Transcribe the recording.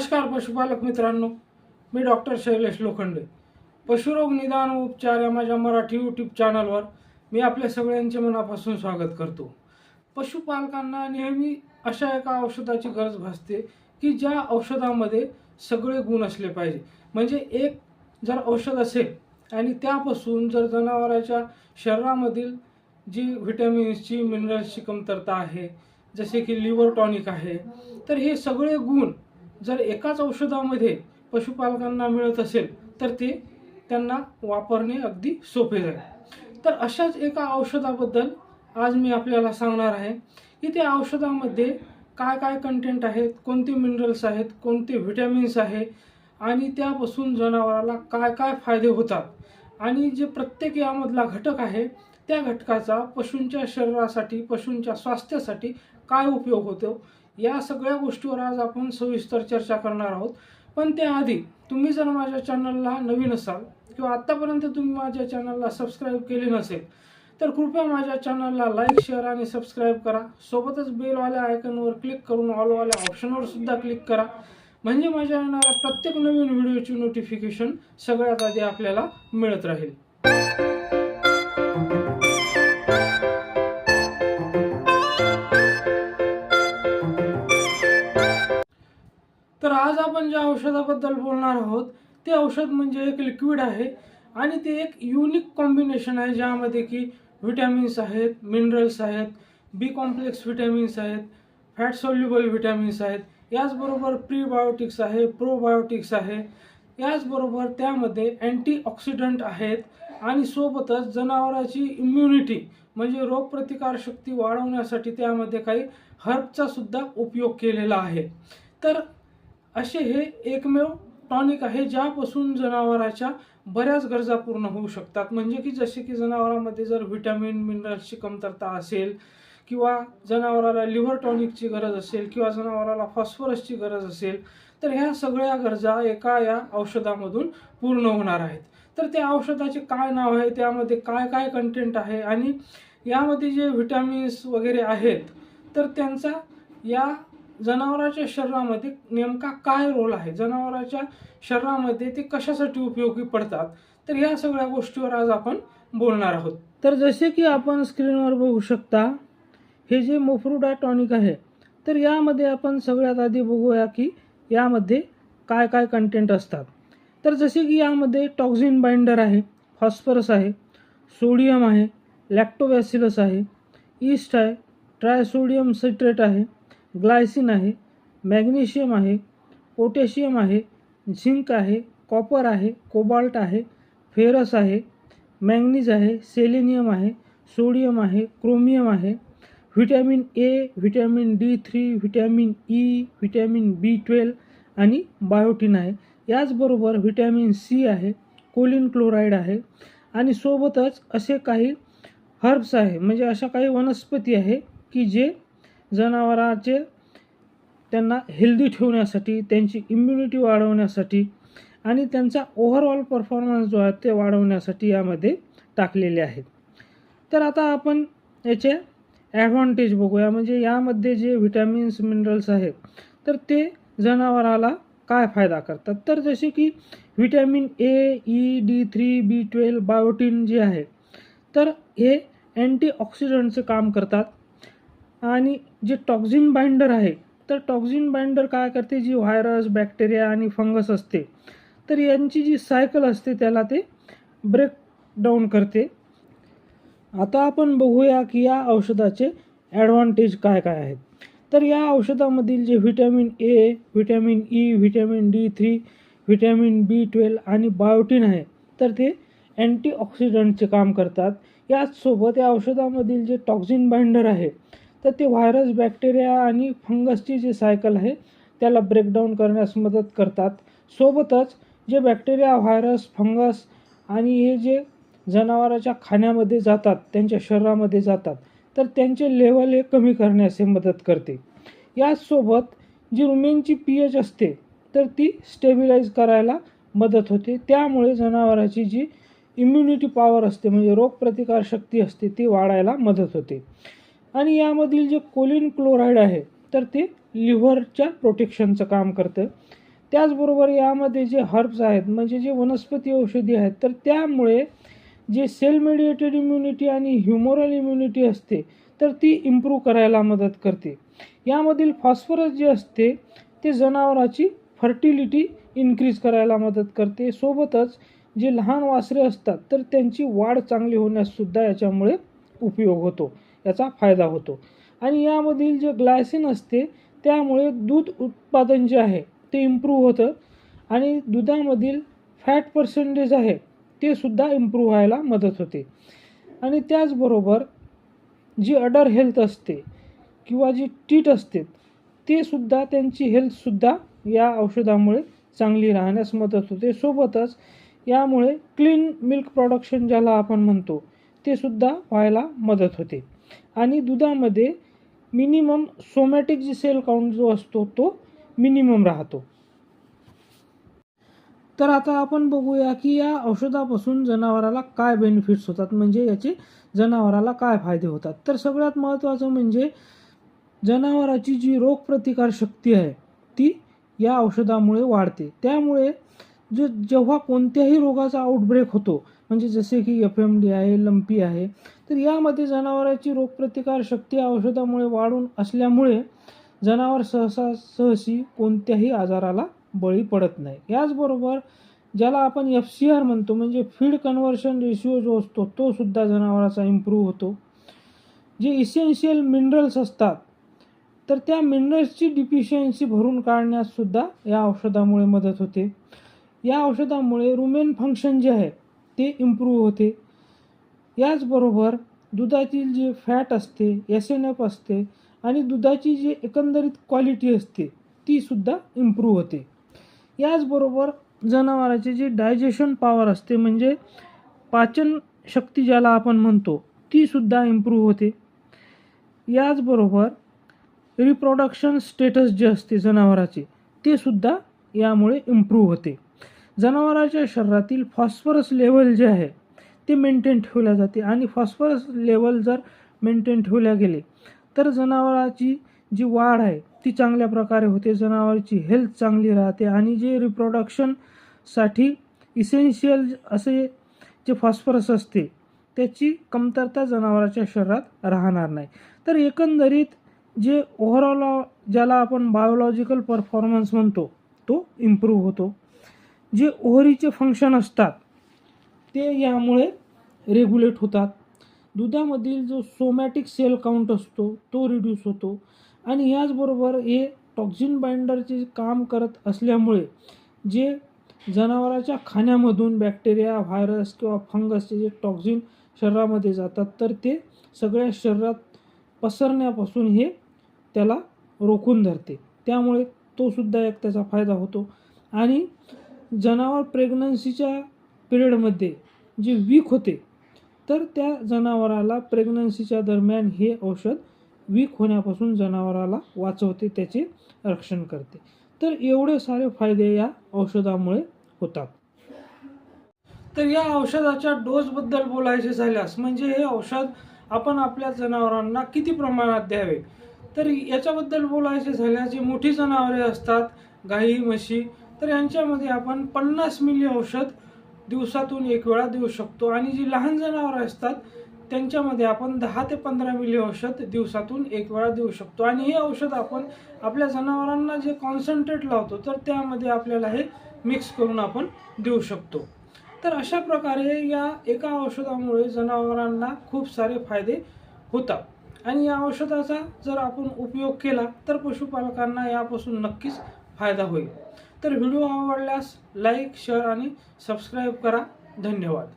नमस्कार पशुपालक मित्रांनो मी डॉक्टर शैलेश लोखंडे. पशुरोग निदान उपचार या माझ्या मराठी यूट्यूब चॅनलवर मी आपल्या सगळ्यांचे मनापासून स्वागत करतो. पशुपालकांना नेहमी अशा एका औषधाची गरज भासते की ज्या औषधामध्ये सगळे गुण असले पाहिजे. म्हणजे एक जर औषध असेल आणि त्यापासून जर जनावराच्या शरीरामधील जी व्हिटॅमिन्सची मिनरल्सची कमतरता आहे जसे की लिव्हर टॉनिक आहे तर हे सगळे गुण जर एकाच औषधामध्ये पशुपालकांना मिळत असेल तर ते त्यांना वापरणे अगदी सोपे जाईल. तर अशाच एका औषधाबद्दल आज मी आपल्याला सांगणार आहे की त्या औषधामध्ये काय काय कंटेंट आहेत कोणते मिनरल्स आहेत कोणते व्हिटॅमिन्स आहे आणि त्यापासून जनावराला काय काय फायदे होतात आणि जे प्रत्येक यामधला घटक आहे त्या घटकाचा पशूंच्या शरीरासाठी पशूंच्या स्वास्थ्यासाठी काय उपयोग होतो या सगळ्या गोष्टीवर आज आपण सविस्तर चर्चा करणार आहोत. पण त्याआधी तुम्ही जर माझ्या चॅनलला नवीन असाल किंवा आत्तापर्यंत तुम्ही माझ्या चॅनलला सबस्क्राईब केले नसेल तर कृपया माझ्या चॅनलला लाईक शेअर आणि सबस्क्राईब करा. सोबतच बेलवाल्या आयकनवर क्लिक करून ऑलवाल्या ऑप्शनवर सुद्धा क्लिक करा. म्हणजे माझ्या येणाऱ्या प्रत्येक नवीन व्हिडिओची नोटिफिकेशन सगळ्यात आधी आपल्याला मिळत राहील. ते औषध म्हणजे एक लिक्विड आहे आणि ते एक युनिक कॉम्बिनेशन आहे ज्यामध्ये की व्हिटॅमिन्स आहेत मिनरल्स आहेत बी कॉम्प्लेक्स व्हिटॅमिन्स आहेत फॅट सोल्युबल व्हिटॅमिन्स आहेत. याचबरोबर प्रीबायोटिक्स आहे प्रोबायोटिक्स आहे. याचबरोबर त्यामध्ये अँटीऑक्सिडंट आहेत आणि सोबतच जनावराची इम्युनिटी म्हणजे रोगप्रतिकारशक्ती वाढवण्यासाठी त्यामध्ये काही हर्बचा सुद्धा उपयोग केलेला आहे. तर असे हे एकमेव टॉनिक आहे ज्यापासून जनावराच्या बऱ्याच गरजा पूर्ण होऊ शकतात. म्हणजे की जसे की जनावरामध्ये जर व्हिटॅमिन मिनरल्सची कमतरता असेल किंवा जनावराला लिव्हर टॉनिकची गरज असेल किंवा जनावराला फॉस्फरसची गरज असेल तर ह्या सगळ्या गरजा एका या औषधामधून पूर्ण होणार आहेत. तर त्या औषधाचे काय नाव आहे त्यामध्ये काय काय कंटेंट आहे आणि यामध्ये जे व्हिटॅमिन्स वगैरे आहेत तर त्यांचा या जनावराच्या शरीरामध्ये नेमका काय रोल आहे? जनावराच्या शरीरामध्ये ते कशासाठी उपयोगी पडतात? तर ह्या सगळ्या गोष्टीवर आज आपण बोलणार आहोत. तर जसे की आपण स्क्रीनवर बघू शकता हे जे मोफ्रुडा टॉनिक आहे तर यामध्ये आपण सगळ्यात आधी बघूया की यामध्ये काय काय कंटेंट असतात. तर जसे की यामध्ये टॉक्झिन बाइंडर आहे फॉस्फरस आहे सोडियम आहे लॅक्टोबॅसिलस आहे ईस्ट आहे ट्रायसोडियम सिट्रेट आहे ग्लायसिन आहे मॅग्नेशियम आहे पोटॅशियम आहे झिंक आहे कॉपर आहे कोबाल्ट आहे फेरस आहे मॅंगनीज आहे सेलेनियम आहे सोडियम आहे क्रोमियम आहे vitamin A vitamin D three vitamin E vitamin B twelve आणि बायोटिन आहे. याचबरोबर व्हिटॅमिन सी आहे कोलिन क्लोराईड आहे आणि सोबतच असे काही हर्ब्स आहे म्हणजे अशा काही वनस्पती आहे की जे जनावराचे त्यांना हेल्दी ठेवण्यासाठी त्यांची इम्युनिटी वाढवण्यासाठी आणि त्यांचा ओव्हरऑल परफॉर्मन्स जो आहे ते वाढवण्यासाठी यामध्ये टाकलेले आहेत. तर आता आपण याचे ॲडव्हान्टेज बघूया. म्हणजे यामध्ये जे व्हिटॅमिन्स मिनरल्स आहेत तर ते जनावराला काय फायदा करतात? तर जसे की vitamin A E D three B twelve biotin जे आहे तर हे अँटीऑक्सिडंटचं काम करतात. आणि जे टॉक्झिन बाइंडर आहे तर टॉक्झिन बाइंडर काय करते? जी व्हायरस बॅक्टेरिया आणि फंगस असते. तर यांची जी सायकल असते त्याला ते ब्रेक डाऊन करते. आता आपण बघूया की या औषधाचे ॲडव्हान्टेज काय काय आहेत. तर या औषधामधील जे vitamin A vitamin E vitamin D three vitamin B twelve आणि बायोटीन आहे तर ते अँटीऑक्सिडंटचे काम करतात. याचसोबत या औषधामधील जे टॉक्झिन बाइंडर आहे तर ते व्हायरस बॅक्टेरिया आणि फंगसची जी सायकल आहे त्याला ब्रेकडाऊन करण्यास मदत करतात. सोबतच जे बॅक्टेरिया व्हायरस फंगस आणि हे जे जनावराच्या खाण्यामध्ये जातात त्यांच्या शरीरामध्ये जातात तर त्यांचे लेवल हे कमी करण्यास हे मदत करते. याचसोबत जी रुमेनची पी एच असते तर ती स्टेबिलाईज करायला मदत होते. त्यामुळे जनावराची जी इम्युनिटी पॉवर असते म्हणजे रोगप्रतिकारशक्ती असते ती वाढायला मदत होते. आणि यामधील जे कोलिन क्लोराईड आहे तर ते लिव्हरच्या प्रोटेक्शनचं काम करतं. त्याचबरोबर यामध्ये जे हर्ब्स आहेत म्हणजे जे वनस्पती औषधी आहेत तर त्यामुळे जे सेल मेडिएटेड इम्युनिटी आणि ह्युमोरल इम्युनिटी असते तर ती इम्प्रूव्ह करायला मदत करते. यामधील फॉस्फरस जे असते ते जनावराची फर्टिलिटी इन्क्रीज करायला मदत करते. सोबतच जे लहान वासरे असतात तर त्यांची वाढ चांगली होण्याससुद्धा याच्यामुळे उपयोग होतो. याचा फायदा होतो. आणि यामधील जे ग्लायसिन असते त्यामुळे दूध उत्पादन जे आहे ते इम्प्रूव्ह होतं. आणि दुधामधील फॅट पर्सेंटेज आहे ते सुद्धा इम्प्रूव्ह व्हायला मदत होते. आणि त्याचबरोबर जी अडर हेल्थ असते किंवा जी टीट असते ते सुद्धा त्यांची हेल्थसुद्धा या औषधामुळे चांगली राहण्यास मदत होते. सोबतच यामुळे क्लीन मिल्क प्रोडक्शन ज्याला आपण म्हणतो ते सुद्धा व्हायला मदत होते. आणि दुधामध्ये मिनिमम सोमॅटिक जी सेल काउंट जो असतो तो मिनिमम राहतो. तर आता आपण बघूया की या औषधापासून जनावराला काय बेनिफिट्स होतात म्हणजे याचे जनावराला काय फायदे होतात. तर सगळ्यात महत्त्वाचं म्हणजे जनावराची जी रोगप्रतिकार शक्ती आहे ती या औषधामुळे वाढते. त्यामुळे जो जेव्हा कोणत्याही रोगाचा आउटब्रेक होतो म्हणजे जसे की एफ एम डी आहे लंपी आहे तर यामध्ये जनावराची रोगप्रतिकार शक्ती औषधामुळे वाढून असल्यामुळे जनावर सहसा सहसी कोणत्याही आजाराला बळी पडत नाही. याचबरोबर ज्याला आपण एफ सी आर म्हणतो म्हणजे फीड कन्व्हर्शन रेशिओ जो असतो तो सुद्धा जनावराचा इम्प्रूव्ह होतो. जे इसेन्शियल मिनरल्स असतात तर त्या मिनरल्सची डिफिशियन्सी भरून काढण्यास सुद्धा या औषधामुळे मदत होते. या औषधामुळे रुमेन फंक्शन जे आहे ते इम्प्रूव्ह होते. याचबरोबर दुधातील जे फॅट असते एस एन एफ असते आणि दुधाची जी एकंदरीत क्वालिटी असते तीसुद्धा इम्प्रूव्ह होते. याचबरोबर जनावराची जी डायजेशन पॉवर असते म्हणजे पाचन शक्ती ज्याला आपण म्हणतो तीसुद्धा इम्प्रूव्ह होते. याचबरोबर रिप्रोडक्शन स्टेटस जे असते जनावराचे ते सुद्धा यामुळे इम्प्रूव्ह होते. जनावराच्या शरीरातील फॉस्फरस लेवल जे आहे ते मेंटेन ठेवल्या जाते. आणि फॉस्फरस लेवल जर मेंटेन ठेवल्या गेले तर जनावराची जी वाढ आहे ती चांगल्या प्रकारे होते. जनावराची हेल्थ चांगली राहते. आणि जे रिप्रोडक्शनसाठी इसेन्शियल असे जे फॉस्फरस असते त्याची कमतरता जनावराच्या शरीरात राहणार नाही. तर एकंदरीत जे ओव्हरऑल ज्याला आपण बायोलॉजिकल परफॉर्मन्स म्हणतो तो इम्प्रूव्ह होतो. जे ओहरीचे फंक्शन असतात ते यामुळे रेग्युलेट होतात. दुधामधील जो सोमॅटिक सेल काउंट असतो तो रिड्यूस होतो. आणि याचबरोबर हे टॉक्झिन बाइंडरचे काम करत असल्यामुळे जे जनावराच्या खाण्यामधून बॅक्टेरिया व्हायरस किंवा फंगसचे जे टॉक्झिन शरीरामध्ये जातात तर ते सगळ्या शरीरात पसरण्यापासून हे त्याला रोखून धरते. त्यामुळे तोसुद्धा एक त्याचा फायदा होतो. आणि जनावर प्रेग्नन्सीच्या पिरियडमध्ये जे वीक होते तर त्या जनावराला प्रेग्नन्सीच्या दरम्यान हे औषध वीक होण्यापासून जनावराला वाचवते त्याचे रक्षण करते. तर एवढे सारे फायदे या औषधामुळे होतात. तर या औषधाच्या डोसबद्दल बोलायचे झाल्यास म्हणजे हे औषध आपण आपल्या जनावरांना किती प्रमाणात द्यावे? तर याच्याबद्दल बोलायचे झाल्यास जी मोठी जनावरे असतात गाई म्हशी तर यांच्यामध्ये आपण पन्नास मिली औषध दिवसातून एक वेळा देऊ शकतो. आणि जी लहान जनावरं असतात त्यांच्यामध्ये आपण दहा ते पंधरा मिली औषध दिवसातून एक वेळा देऊ शकतो. आणि हे औषध आपण आपल्या जनावरांना जे कॉन्सन्ट्रेट लावतो तर त्यामध्ये आपल्याला हे मिक्स करून आपण देऊ शकतो. तर अशा प्रकारे या एका औषधामुळे जनावरांना खूप सारे फायदे होतात. आणि या औषधाचा जर आपण उपयोग केला तर पशुपालकांना यापासून नक्कीच फायदा होईल. तर व्हिडिओ आवडल्यास लाईक शेअर आणि सबस्क्राईब करा. धन्यवाद.